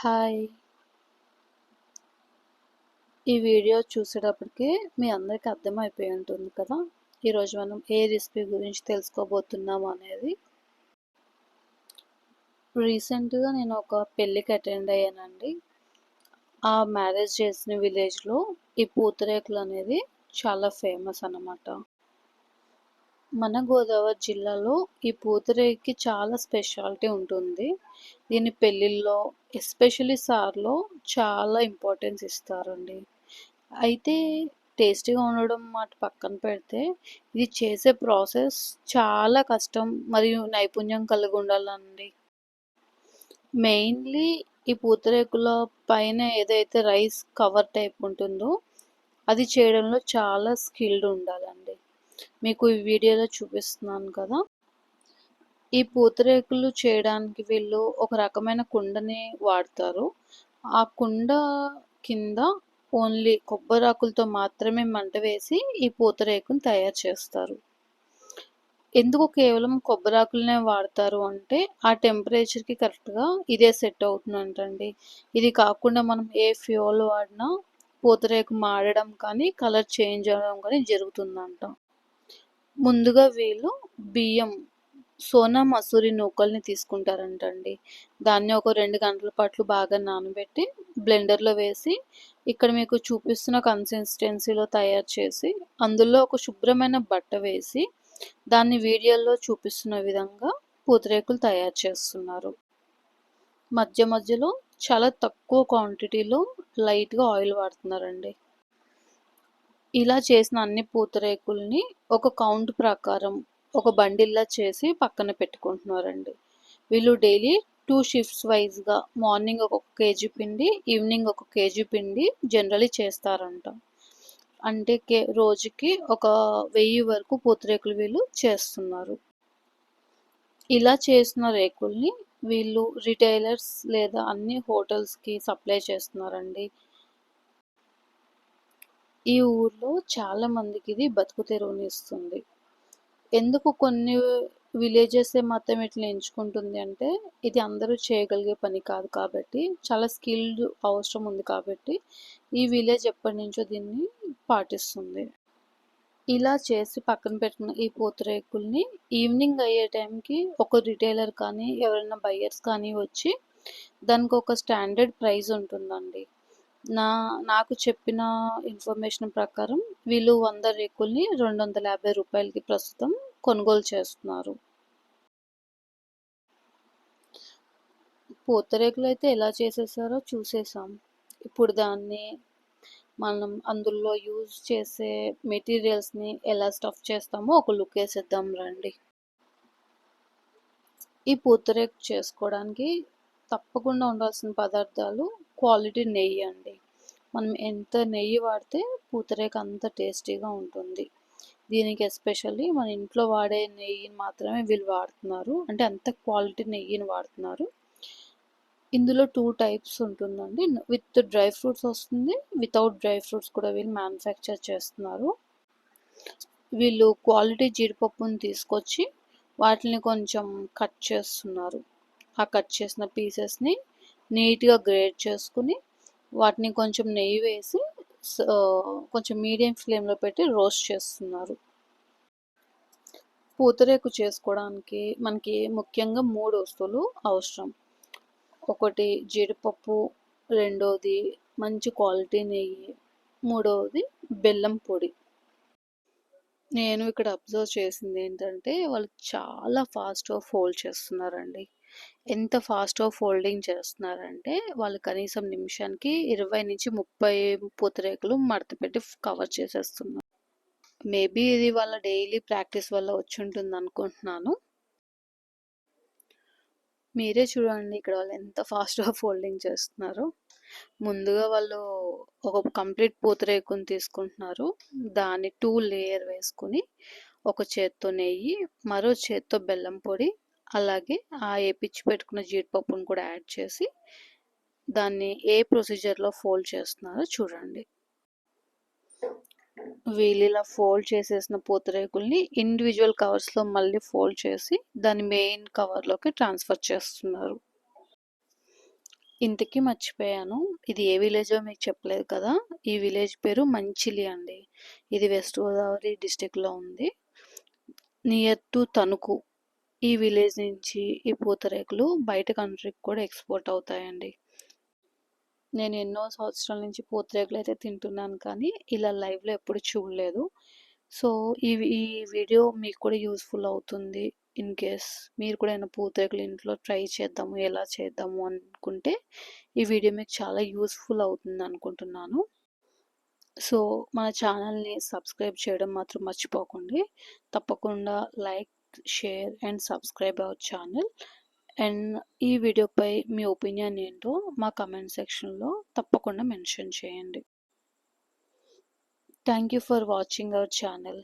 Hi. ఈ video చూసేటప్పటికే మీ అందరికి అర్థమైపోయి ఉంటుంది కదా! ఈరోజు మనం ఏ రెసిపీ గురించి తెలుసుకోబోతున్నాము అనేది. రీసెంట్‌గా నేను ఒక పెళ్ళికి అటెండ్ అయ్యానండి. ఆ మ్యారేజ్ చేసిన విలేజ్‌లో ఈ పూతరేకులు అనేది చాలా ఫేమస్ అన్నమాట. మన గోదావరి జిల్లాలో ఈ పూతరేకుకి చాలా స్పెషాలిటీ ఉంటుంది. దీన్ని పెళ్ళిళ్ళలో ఎస్పెషల్లీ సార్‌లో చాలా ఇంపార్టెన్స్ ఇస్తారండి. అయితే టేస్టీగా ఉండడం మాట పక్కన పెడితే, ఇది చేసే ప్రాసెస్ చాలా కష్టం మరియు నైపుణ్యం కలిగి ఉండాలండి. మెయిన్‌లీ ఈ పూతరేకుల పైన ఏదైతే రైస్ కవర్ టైప్ ఉంటుందో, అది చేయడంలో చాలా స్కిల్డ్ ఉండాలండి. మీకు ఈ వీడియోలో చూపిస్తున్నాను కదా! ఈ పూతరేకులు చేయడానికి వీళ్ళు ఒక రకమైన కుండని వాడతారు. ఆ కుండ కింద ఓన్లీ కొబ్బరాకులతో మాత్రమే మంట వేసి ఈ పూతరేకుని తయారు చేస్తారు. ఎందుకు కేవలం కొబ్బరాకులనే వాడతారు అంటే, ఆ టెంపరేచర్‌కి కరెక్ట్‌గా ఇదే సెట్ అవుతుందంటండి. ఇది కాకుండా మనం ఏ ఫ్యూల్ వాడినా పూతరేకు మాడడం కానీ, కలర్ చేంజ్ అవ్వడం కానీ జరుగుతుందంట. ముందుగా వీళ్ళు బియ్యం సోనా మసూరి నూకల్ని తీసుకుంటారంటండి. దాన్ని ఒక రెండు గంటల పాటు బాగా నానబెట్టి బ్లెండర్‌లో వేసి, ఇక్కడ మీకు చూపిస్తున్న కన్సిస్టెన్సీలో తయారు చేసి, అందులో ఒక శుభ్రమైన బట్ట వేసి, దాన్ని వీడియోలో చూపిస్తున్న విధంగా పూతరేకులు తయారు చేస్తున్నారు. మధ్య మధ్యలో చాలా తక్కువ క్వాంటిటీలో లైట్‌గా ఆయిల్ వాడుతున్నారండి. ఇలా చేసిన అన్ని పూతరేకుల్ని ఒక కౌంట్ ప్రకారం ఒక బండిల్లా చేసి పక్కన పెట్టుకుంటున్నారండి. వీళ్ళు డైలీ టూ షిఫ్ట్స్ వైస్‌గా మార్నింగ్ ఒక కేజీ పిండి, ఈవినింగ్ ఒక కేజీ పిండి జనరలీ చేస్తారంట. అంటే కే రోజుకి ఒక వెయ్యి వరకు పూతరేకులు వీళ్ళు చేస్తున్నారు. ఇలా చేసిన రేకుల్ని వీళ్ళు రిటైలర్స్ లేదా అన్ని హోటల్స్‌కి సప్లై చేస్తున్నారండి. ఈ ఊర్లో చాలా మందికి ఇది బతుకు తెరువునిస్తుంది. ఎందుకు కొన్ని విలేజెసే మాత్రం ఇట్లా ఎంచుకుంటుంది అంటే, ఇది అందరూ చేయగలిగే పని కాదు కాబట్టి, చాలా స్కిల్డ్ అవసరం ఉంది కాబట్టి, ఈ విలేజ్ ఎప్పటినుంచో దీన్ని పాటిస్తుంది. ఇలా చేసి పక్కన పెట్టుకున్న ఈ పూతరేకుల్ని ఈవినింగ్ అయ్యే టైంకి ఒక రిటైలర్ కానీ, ఎవరైనా బయ్యర్స్ కానీ వచ్చి, దానికి ఒక స్టాండర్డ్ ప్రైస్ ఉంటుందండి. నా నాకు చెప్పిన ఇన్ఫర్మేషన్ ప్రకారం వీళ్ళు వంద రేకుల్ని రెండు వందల యాభై రూపాయలకి ప్రస్తుతం కొనుగోలు చేస్తున్నారు. పూతరేకులైతే ఎలా చేసేసారో చూసేసాం. ఇప్పుడు దాన్ని మనం అందులో యూజ్ చేసే మెటీరియల్స్‌ని ఎలా స్టఫ్ చేస్తామో ఒక లుక్ వేసేద్దాం రండి. ఈ పూతరేకు చేసుకోవడానికి తప్పకుండా ఉండాల్సిన పదార్థాలు క్వాలిటీ నెయ్యి అండి. మనం ఎంత నెయ్యి వాడితే పూతరేకు అంత టేస్టీగా ఉంటుంది. దీనికి ఎస్పెషల్లీ మన ఇంట్లో వాడే నెయ్యిని మాత్రమే వీళ్ళు వాడుతున్నారు. అంటే అంత క్వాలిటీ నెయ్యిని వాడుతున్నారు. ఇందులో టూ టైప్స్ ఉంటుందండి. విత్ డ్రై ఫ్రూట్స్ వస్తుంది. వితౌట్ డ్రై ఫ్రూట్స్ కూడా వీళ్ళు మ్యానుఫ్యాక్చర్ చేస్తున్నారు. వీళ్ళు క్వాలిటీ జీడిపప్పుని తీసుకొచ్చి, వాటిని కొంచెం కట్ చేస్తున్నారు. ఆ కట్ చేసిన పీసెస్‌ని నీట్‌గా గ్రేట్ చేసుకుని వాటిని కొంచెం నెయ్యి వేసి కొంచెం మీడియం ఫ్లేమ్‌లో పెట్టి రోస్ట్ చేస్తున్నారు. పూతరేకు చేసుకోవడానికి మనకి ముఖ్యంగా మూడు వస్తువులు అవసరం. ఒకటి జీడిపప్పు, రెండోది మంచి క్వాలిటీ నెయ్యి, మూడవది బెల్లం పొడి. నేను ఇక్కడ అబ్జర్వ్ చేసిందేంటంటే, వాళ్ళు చాలా ఫాస్ట్‌గా ఫోల్డ్ చేస్తున్నారండి. ఎంత ఫాస్ట్‌గా ఫోల్డింగ్ చేస్తున్నారంటే, వాళ్ళు కనీసం నిమిషానికి 20-30 పూతరేకులు మడతపెట్టి పెట్టి కవర్ చేసేస్తున్నారు. మేబీ ఇది వాళ్ళ డైలీ ప్రాక్టీస్ వల్ల వచ్చి ఉంటుంది అనుకుంటున్నాను మీరే చూడండి ఇక్కడ వాళ్ళు ఎంత ఫాస్ట్‌గా ఫోల్డింగ్ చేస్తున్నారు ముందుగా వాళ్ళు ఒక కంప్లీట్ పూతరేకుని తీసుకుంటున్నారు. దాన్ని టూ లేయర్ వేసుకొని, ఒక చేత్తో నెయ్యి, మరో చేత్తో బెల్లం పొడి, అలాగే ఆ ఏపిచ్చి పెట్టుకున్న జీడిపప్పును కూడా యాడ్ చేసి, దాన్ని ఏ ప్రొసీజర్‌లో ఫోల్డ్ చేస్తున్నారో చూడండి. వీళ్ళిలా ఫోల్డ్ చేసేసిన పూతరేకుల్ని ఇండివిజువల్ కవర్స్‌లో మళ్ళీ ఫోల్డ్ చేసి, దాన్ని మెయిన్ కవర్‌లోకి ట్రాన్స్‌ఫర్ చేస్తున్నారు. ఇంతకీ మర్చిపోయాను. ఇది ఏ విలేజో మీకు చెప్పలేదు కదా? ఈ విలేజ్ పేరు మంచిలి అండి. ఇది వెస్ట్ గోదావరి డిస్టిక్లో ఉంది. Near to Tanuku. ఈ విలేజ్ నుంచి ఈ పూతరేకులు బయట కంట్రీకి కూడా ఎక్స్పోర్ట్ అవుతాయండి. నేను ఎన్నో సంవత్సరాల నుంచి పూతరేకులు అయితే తింటున్నాను కానీ ఇలా లైవ్లో ఎప్పుడు చూడలేదు. సో ఈ ఈ వీడియో మీకు కూడా యూస్ఫుల్ అవుతుంది ఇన్ కేస్ మీరు కూడా ఏమైనా పూతరేకులు ఇంట్లో ట్రై చేద్దాము ఎలా చేద్దాము అనుకుంటే ఈ వీడియో మీకు చాలా యూస్ఫుల్ అవుతుంది అనుకుంటున్నాను. సో మన ఛానల్ని సబ్స్క్రైబ్ చేయడం మాత్రం మర్చిపోకండి. తప్పకుండా like share and subscribe our channel and ఈ వీడియోపై మీ ఒపీనియన్ ఏంటో మా కమెంట్ సెక్షన్లో తప్పకుండా మెన్షన్ చేయండి. Thank you for watching our channel